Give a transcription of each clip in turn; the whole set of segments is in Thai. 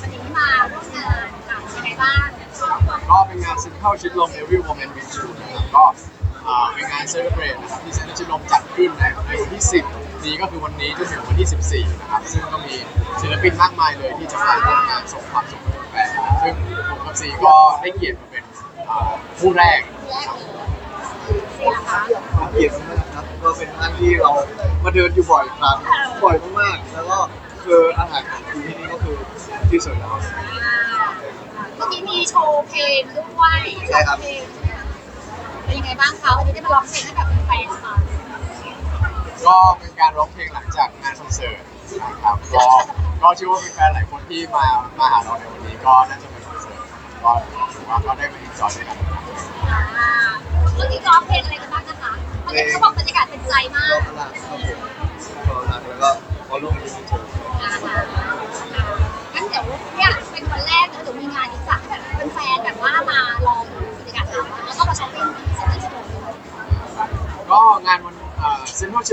วันนี้มาร่วมงานค่ะยังไงบ้างก็เป็นงานซินเข้าชิดลม Every Moment with You นะครับก็อ่าเป็นงานเซเลบรตนะครับที่เซ็นทรัลชิดลมจัดขึ้นในในวันที่ 10 นี้ก็คือวันนี้จนถึงวันที่ 14 นะครับ ซึ่งก็มีศิลปินมากมายเลยที่จะมาร่วมงานส่งความสุขให้แฟนนะครับซึ่งผมกับซีก็ได้เกียรติมาเป็นอ่าผู้แรกแรกเลยนี่นะคะเกียรติมากครับก็เป็นท่านที่เรามาเดินอยู่บ่อยครั้งบ่อยมากๆแล้วก็คืออาหารของที่นี่ ที่สุดแล้วเมื่อกี้มีโชว์เพลงด้วยใช่ครับ โชว์เพลงเป็นยังไงบ้างคะวันนี้ได้มาร้องเพลงให้กับแฟนๆค่ะก็เป็นการร้องเพลงหลังจากงานคอนเสิร์ตนะครับก็ก็เชื่อว่าแฟนๆหลายคนที่มามาหาเราในวันนี้ก็น่าจะเป็นคอนเสิร์ตก็ถือว่าก็ได้มาอินจอยด้วยกันอ่าเมื่อกี้ร้องเพลงอะไรกันบ้างนะคะมันจะเขาบอกบรรยากาศเป็นใจมากกพลังครับผมก็พลังแล้วก็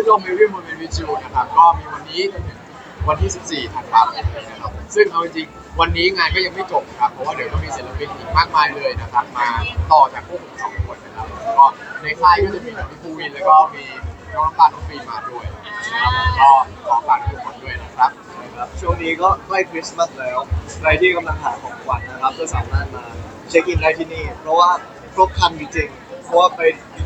ชิดลมเอวิวโมเมนต์วิจูนะครับก็มีวันนี้จนถึงวันที่ 14ธันวาคมนะครับซึ่งเอาจริงๆวันนี้งานก็ยังไม่จบนะครับเพราะว่าเดี๋ยวก็มีศิลปินอีกมากมายเลยนะครับมาต่อจากพวกผมสองคนนะครับก็ในค่ายก็จะมีแบบพี่ภูวินแล้วก็มีน้องน้ำตาลน้องฟีมาด้วยนะครับก็ขอฝากทุกคนด้วยนะครับ ครับช่วงนี้ก็ใกล้คริสต์มาสแล้ว ใครที่กำลังหาของขวัญนะครับก็สามารถมาเช็คอินได้ที่นี่ เพราะว่าครบครันจริงๆเพราะว่าไป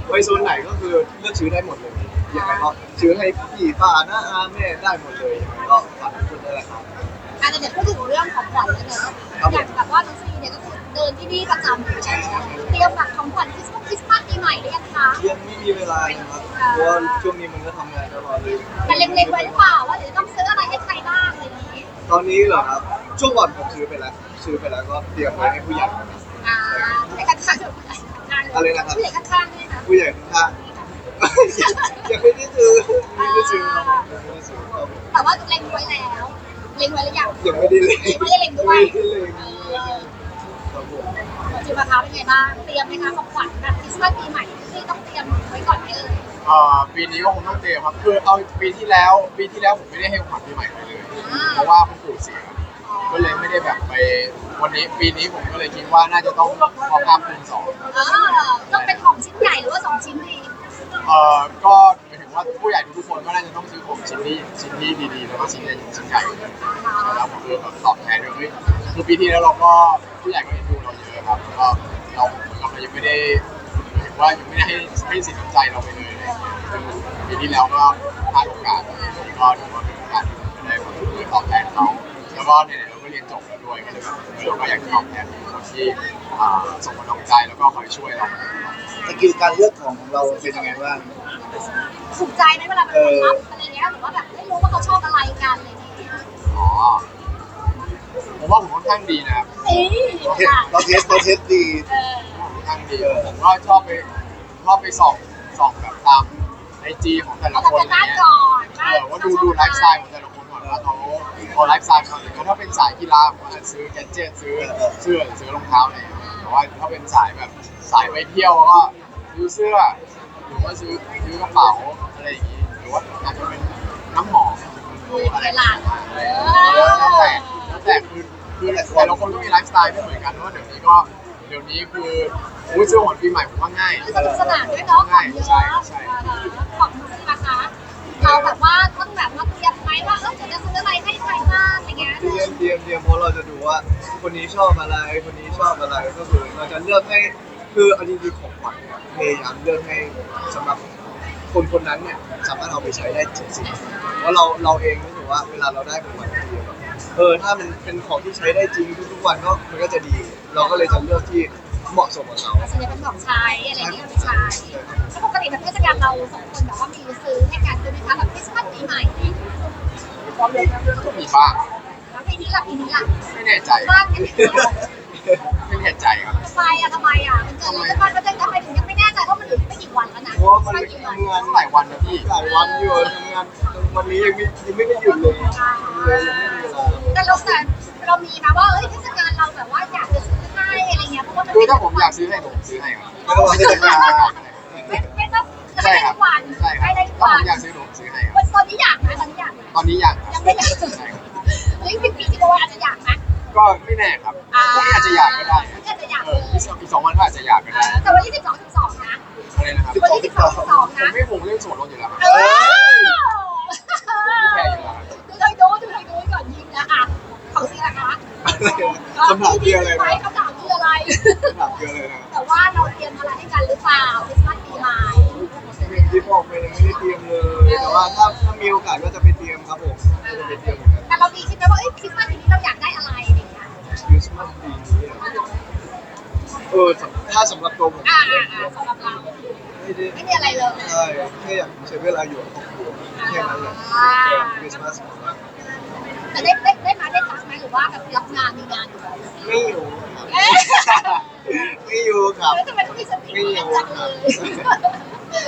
ไปโซนไหนก็คือเลือกซื้อได้หมดเลย ยังไงก็ซื้อให้พี่ป้าน้าอาแม่ได้หมดเลยยังไงก็ฝากทุกคนด้วยนะครับ อาจจะเดี๋ยวพูดถึงเรื่องของขวัญแล้วเนอะอยากแบบว่าน้องซีเนี่ยก็คือเดินที่นี่ประจำอยู่แล้วเตรียมแบบของขวัญคริสต์มาสคริสต์มาสปีใหม่หรือยังคะยังไม่มีเวลานะครับเพราะว่าช่วงนี้มันก็ทำงานตลอดเลยแต่เล็งๆไว้หรือเปล่าว่าเดี๋ยวจะต้องซื้ออะไรให้ใครบ้างอะไรอย่างนี้ตอนนี้เหรอครับ ช่วงก่อนผมซื้อไปแล้วซื้อไปแล้วก็เตรียมไว้ให้ผู้ใหญ่นะครับอ่าผู้ใหญ่ข้างๆหรือผู้ใหญ่ข้างๆอะไรนะครับผู้ใหญ่ข้างๆเนี่ยนะผู้ใหญ่ข้างๆ ยังไม่ได้ซื้อไม่ได้ซื้อครับยังไม่ได้ซื้อครับแต่ว่าเล็งไว้แล้วเล็งไว้หรือยังยังไม่ได้เลยไม่ได้เล็งด้วยไม่ได้เลยครับผมจิมะคะเป็นไงบ้างเตรียมไหมคะของขวัญแบบคริสต์มาสปีใหม่ที่ต้องเตรียมไว้ก่อนไหมเอ่ยอ่อปีนี้ก็คงต้องเตรียมครับคือเอาปีที่แล้วปีที่แล้วผมไม่ได้ให้ขวัญปีใหม่ไปเลยเพราะว่าคุณปู่เสียก็เลยไม่ได้แบบไปวันนี้ปีนี้ผมก็เลยคิดว่าน่าจะต้องขอข้ามคูณสองเออต้อง ชิ้นที่ชิ้นที่ดีๆแล้วก็ชิ้นใหญ่ชิ้นใหญ่แล้วผมคือแบบตอบแทนด้วยคือปีที่แล้วเราก็ผู้ใหญ่ก็เอ็นดูเราเยอะครับก็เราเรายังไม่ได้เหมายถึงว่ายังไม่ได้ให้ให้สินน้ำใจเราไปเลยคือปีที่แล้วก็พลาดโอกาสก็ถือว่าเป็นโอกาสที่ผมได้แบบเพื่อตอบแทนเขาแล้วก็เนี่ยเราก็เรียนจบแล้วด้วยก็เลยแบบเราก็อยากตอบแทนคนที่ส่งกำลังใจแล้วก็คอยช่วยเราสกิลการเลือกของเราเป็นยังไงบ้าง ถูกใจไหมเวลาเป็นคนรับอะไรเงี้ยหรือว่าแบบไม่รู้ว่าเขาชอบอะไรกันอะไรอย่างเงี้ยอ๋อผมว่าผมค่อนข้างดีนะครับเอ้ยเราเทสเราเทสดีเออค่อนข้างดีผมก็ชอบไปชอบไปส่องส่องแบบตามไอจีของแต่ละเอาคนแต่อะไรบ้านเงี้ยก่อนเออว่าดูดูไลฟ์สไตล์ของแต่ละคนก่อนว่าเขาเขาไลฟ์สไตล์เขาเนี่ยถ้าเป็นสายกีฬาผมก็อาจจะซื้อแกดเจิตซื้อเสื้อหรือซื้อรองเท้าอะไรอย่างเงี้ยแต่ว่าถ้าเป็นสายแบบสายไปเที่ยวก็ซื้อเสื้อห รือว่าซื้อซื้อกระเป๋าอะไรอย่างงี้หรือว่าอาจจะเป็นน้ำหอมคุยกับหลานอะไรอย่างเงี้ยแล้วแต่แล้วแต่คือคือแต่ละคนก็มีไลฟ์สไตล์ไม่เหมือนกันเพราะว่าเดี๋ยวนี้ก็เดี๋ยวนี้คืออุ้ยซื้อของปีใหม่ผมว่าง่ายสนุกสนานด้วยเนาะของเยอะของมือนะคะเราแบบว่าต้องแบบว่าเตรียมไหมว่าเออจะซื้ออะไรให้ใครบ้างอะไรเงี้ยเตรียมเตรียมเตรียมเพราะเราจะดูว่า คนนี้ชอบอะไร คนนี้ชอบอะไรก็คือเราจะเลือกให้ คือเอาจริงๆของขวัญเนี่ยพยายามเลือกให้สำหรับคนคนนั้นเนี่ยสามารถเอาไปใช้ได้จริงๆเพราะเราเราเองรู้สึกว่าเวลาเราได้ของขวัญทีแบบเออถ้ามันเป็นของที่ใช้ได้จริงทุกๆวันก็มันก็จะดี เราก็เลยจะเลือกที่เหมาะสมกับเรา ส่วนใหญ่เป็นของใช้อะไรเงี้ยไม่ใช้แล้วปกติแบบเทศกาลเราสองคนแบบว่ามีซื้อให้กันด้วยไหมคะแบบคริสต์มาสปีใหม่เนี่ยก็มีบ้างแล้วปีนี้ล่ะปีนี้ล่ะไม่แน่ใจบ้างไหมไม่แน่ใจครับทำ ไมอะทำไมอะมันเกิดอะไรขึ้นมันจะทำไมถึงยังไม่แน่ใจเพราะมันเหลือไม่กี่วันแล้วนะเพราะว่ามันไม่กี่วันทำงานหลายวันนะพี่หลายวันอยู่ทำงานวันนี้ยังไม่ยังไม่ได้หยุดเลยเลยยังไม่มีเวลาแต่เราแต่เรามีนะว่าเอ้ยเทศกาลเราแบบว่าอยากจะซื้อให้อะไรเงี้ยเพราะว่ามันคือถ้าผมอยากซื้อให้ผมซื้อให้ครับไม่ต้องมาเทศกาลไม่ไม่ต้องจะใช่ให้คได้รับทุกวันใช่ครัให้บได้ทุกถ้าผวันมอยากซื้อผมซื้อให้ครับตอนนี้อยากนะตอนนี้อยากนะตอนนี้อยากครับยังไม่อยากใช่ครับเฮ้ยปีปีที่โบอาจจะอยากนะก็ไม่แน่ครับพรุ่งนี้อาจจะอยากก็ได้ อาจจะอยากเอเลอยอีกสองวันก็อาจจะอยากก็ได้แต่วันที่สิบสองสิบสองนะ อะไรนะครับวันที่สิบสองสิบสองผมนะ ไม่ผมเรื่องสมรสอยู่แล้วครับเออไม่แคร์อยู่แล้วครับ ดูทางโน้นดูทางโน้นก่อนยิงนะอะของซีละคะคำถามเดียวเลยไหมนะ คำถามคืออะไรคำถามเดียวเลยนะแต่ว่าเราเตรียมอะไรให้กันหรือเปล่าคริสต์มาสปีใหม่ ที่บอกไปยังไม่ได้เตรียมเลย แต่ว่าถ้าถ้ามีโอกาสก็จะไปเตรียมครับผมก็จะไปเตรียมเหมือน เออสำถ้าสำหรับตัวผมอ่าอ่าอ่าสำหรับเราไม่ได้ไม่มีอะไรเลยใช่แค่อยากใช้เวลาอยู่กับครอบครัวแค่นั้นแหละคริสต์มาสของเราแต่ได้ได้ได้มาได้พักไหมหรือว่าแบบรับงานมีงานอยู่แล้วไม่อยู่ครับเอ๊ะไม่อยู่ครับแล้วทำไมต้องมีสติกันจังเลย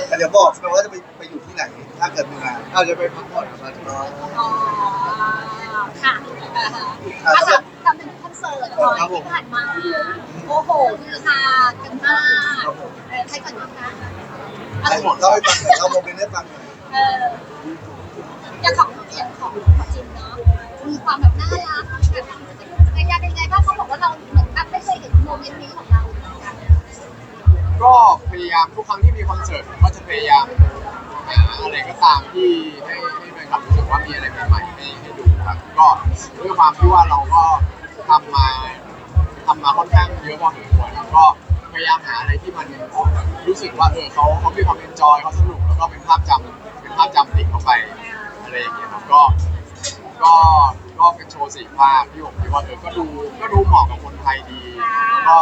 แต่เดี๋ยวบอกนะว่าจะไปไปอยู่ที่ไหน ถ้าเกิดมีงานอาจจะไปพักผ่อนครับอาจจะอ๋อค่ะอ่าฮะอะทำทำเป็นคอนเสิร์ตหน่อยที่ผ่านมา โอ้โหคือฮากันมากเออใครก่อนดีคะใครเล่าให้ฟังหน่อยเล่าโมเมนต์ให้ฟังหน่อยเอออย่างของอย่างของของจิมเนาะมีความแบบน่ารักแบบจักรยานเป็นไงบ้างเขาบอกว่าเราเหมือนแบบไม่เคยเห็นโมเมนต์นี้ของเราเหมือนกันก็พยายามทุกครั้งที่มีคอนเสิร์ตผมก็จะพยายามหาอะไรก็ตามที่ให้ให้แฟนคลับรู้สึกว่ามีอะไรใหม่ๆให้ให้ดูครับก็ด้วยความที่ว่าเราก็ทำมา ทำมาค่อนข้างเยอะพอสมควรก็พยายามหาอะไรที่มันรู้สึกว่าเออเขาเขามีความเอนจอยเขาสนุกแล้วก็เป็นภาพจำเป็นภาพจำติดเข้าไปอะไรอย่างเงี้ยครับก็ก็ก็เป็นโชว์สี่ภาคที่ผมคิดว่าเออก็ดูก็ดูเหมาะกับคนไทยดีแล้วก็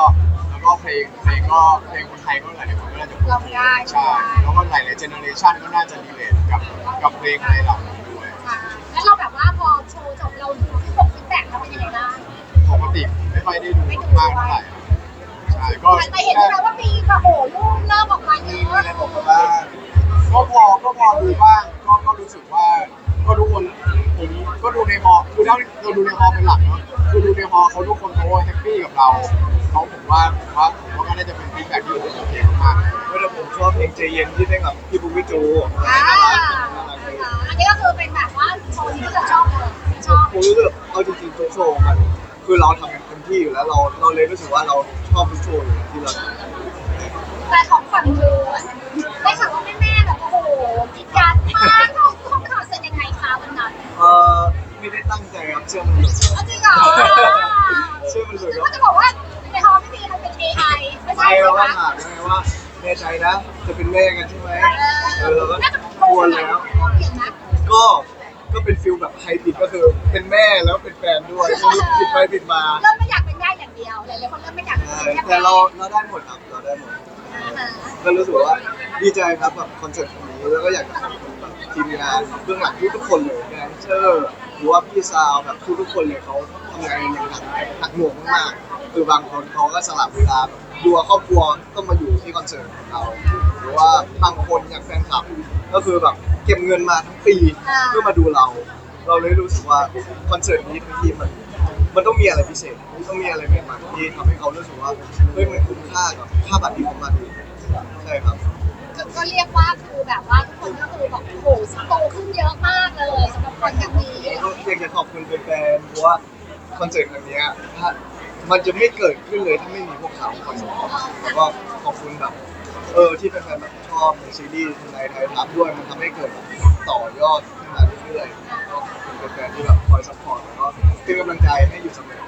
แล้วก็เพลงเพลงก็เพลงคนไทยก็หลายๆคนก็น่าจะคุ้นเคยใช่แล้วก็หลายๆเจเนอเรชันก็น่าจะรีเลทกับกับเพลงอะไรเหล่านี้ด้วยค่ะแล้วเราแบบว่าพอโชว์จบเราดูที่ปกฟีดแบ็กเราเป็นยังไงบ้างปก ติไม่ค่อยได้ดูมากเท่าไหร่ใช่ก็แต่เห็นใช่ไหมว่ามีกระโหลูกเริ่มออกมาเยมีอะอะไรบอกมาบ้างก็พอก็พอดูบ้างก็ก็รู้สึกว่า ก็ทุกคนผมก็ดูในฮอคือถ้าเราดูในฮอเป็นหลักเนาะคือดูในฮอเขาทุกคนเขาแฮปปี้กับเราเขาผมว่าผมว่าผมว่าก็น่าจะเป็นฟีดแบ็กที่โอเคมากๆก็แต่ผมชอบเพลงใจเย็นที่ได้กับพี่บุ๊กพี่จูอ่าอันนี้ก็คือเป็นแบบว่าโชว์ที่เราชอบเลยชอบ ผมรู้สึกเอาจริงๆโชว์มัน คือเราทำเต็มที่อยู่แล้วเราเราเลยรู้สึกว่าเราชอบทุกโชว์อยู่ที่เราทำแต่ของฝั่งนู้นได้ข่าวว่าแม่ๆแบบโอ้โหกินการมากเขาเขาข่าวเสร็จยังไงคะวันนั้นเออไม่ได้ตั้งใจครับเชื่อมันหลุดเอาจริงเหรอเชื่อมันหลุดคือครัว่าบจะบอกว่าในฮอลไม่มีมันเป็น AI ไม่ใช่ไม่ใช่เราไหมก็ถามไงว่าแน่ใจนะจะเป็นแม่กันใช่ไหมเออเราก็น่าจะกลัวแล้วเปลี่ยนนะก็ ก็เป็นฟิลแบบใครผิดก็คือเป็นแม่แล้วเป็นแฟนด้วยผิดไปผิดมาเริ่มไม่อยากเป็นได้อย่างเดียวหลายๆคนเริ่มไม่อยากเป็นใช่แค่แต่เราเราได้หมดครับเราได้หมดก็รู้สึกว่าดีใจครับกับคอนเสิร์ตครั้งนี้แล้วก็อยากจะขอบคุณแบบทีมงานเบื้องหลังทุกๆคนเลยแดนเซอร์หรือว่าพี่ซาวแบบทุกๆคนเลยเขาทำงานอย่างหนักหนักหน่วงมากๆคือบางคนเขาก็สลับเวลาแบบดูว่าครอบครัวต้องมาอยู่ที่คอนเสิร์ตของเราหรือว่าบางคนอย่างแฟนคลับก็คือแบบ เก็บเงินมาทั้งปีเพื่อมาดูเรา เราเลยรู้สึกว่าคอนเสิร์ตนี้ทั้งทีมันมันต้องมีอะไรพิเศษต้องมีอะไรใหม่ๆที่ทำให้เขารู้สึกว่าเฮ้ยมันคุ้มค่ากับค่าบัตรที่เขามาดูใช่ครับก็เรียกว่าคือแบบว่าทุกคนก็คือบอกโอ้โหโตขึ้นเยอะมากเลยสำหรับคนแบบนี้ก็อยากจะขอบคุณแฟนๆเพราะว่าคอนเสิร์ตครั้งเนี้ยถ้ามันจะไม่เกิดขึ้นเลยถ้าไม่มีพวกเขาคอยสปอร์ตแล้วก็ขอบคุณแบบ เออที่แฟนๆแบบชอบในซีรีส์ในไทยทับด้วยมันทำให้เกิดแบบต่อยอดขึ้นมาเรื่อยๆก็ขอบคุณแฟนๆที่แบบคอยสปอร์ตแล้วก็เป็นกำลังใจให้อยู่เสมอ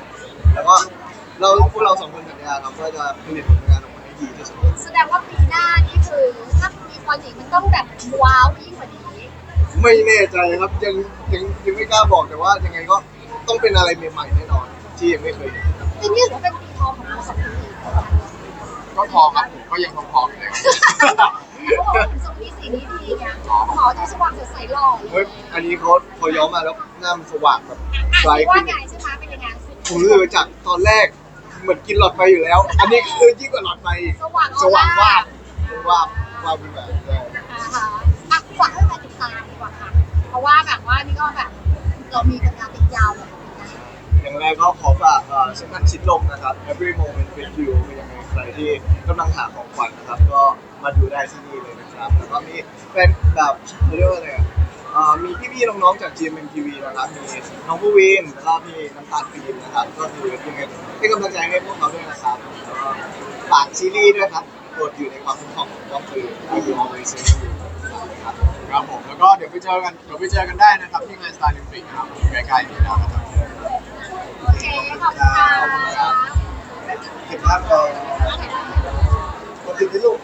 แล้วก็เราพวกเราสองคนสัญญาครับว่าจะผลิตผลงานออกมาให้ดีที่สุดแสดงว่าปีหน้านี่คือถ้ามีคอนอีกมันต้องแบบว้าวยิ่งกว่านี้ ไม่แน่ใจครับยังยังยังไม่กล้าบอกแต่ว่ายังไงก็ต้องเป็นอะไรใหม่ๆแน่นอนที่ยังไม่เคยเห็น ปีนี้ถือว่าเป็นปี ก็ทองครับผมก็ยังทองทองๆอยู่เลยครับเขาบอกว่าสองพี่สีนี้ดีไงหมอดูสว่างสดใสหล่อเลเฮ้ยยอันนี้เขาพอย้อมมาแล้วหน้ามันสว่างแบบอะไกลคิดว่าขึ้นไงใช่ไหมเป็นยังไงผมรู้สึกว่าจากตอนแรกเหมือนกินหลอดไฟอยู่แล้ว อันนี้คือยิ่งกว่าหลอดไฟอีกสว่างสว่างว่าบว่าบว่าบขึ้นมาใช่อ่าฮะอะฝากให้แฟนติดตามดีกว่าค่ะ เพราะว่าแบบว่านี่ก็แบบเรามีผลงานติดยาวแบบนี้นะอย่างแรกก็ขอฝากเอ่อเซ็นทรัลชิดลมนะครับ Every Moment with You คือยังไง ใครที่กำลังหาของขวัญนะครับ ก็มาดูได้ที่นี่เลยนะครับ แล้วก็มีแฟนแบบเรียกว่าอะไรอะเอ่อมีพี่ๆน้องๆจาก GMMTV นะครับ มีน้องผู้วินแล้วก็มีน้ำตาลฟิล์มนะครับ ก็คือยังไงให้กำลังใจให้พวกเขาด้วยนะครับแล้วก็ฝากซีรีส์ด้วยครับกดอยู่ในความคุ้มครองของกล้องคือ I Will Always Save You ครับครับผมแล้วก็เดี๋ยวไปเจอกันเดี๋ยวไปเจอกันได้นะครับที่งาน Star Olympic นะครับใกล้ๆนี้แล้วนะครับ โอเคขอบคุณค่ะ เห็นภาพเออคนอื่นที่ลูก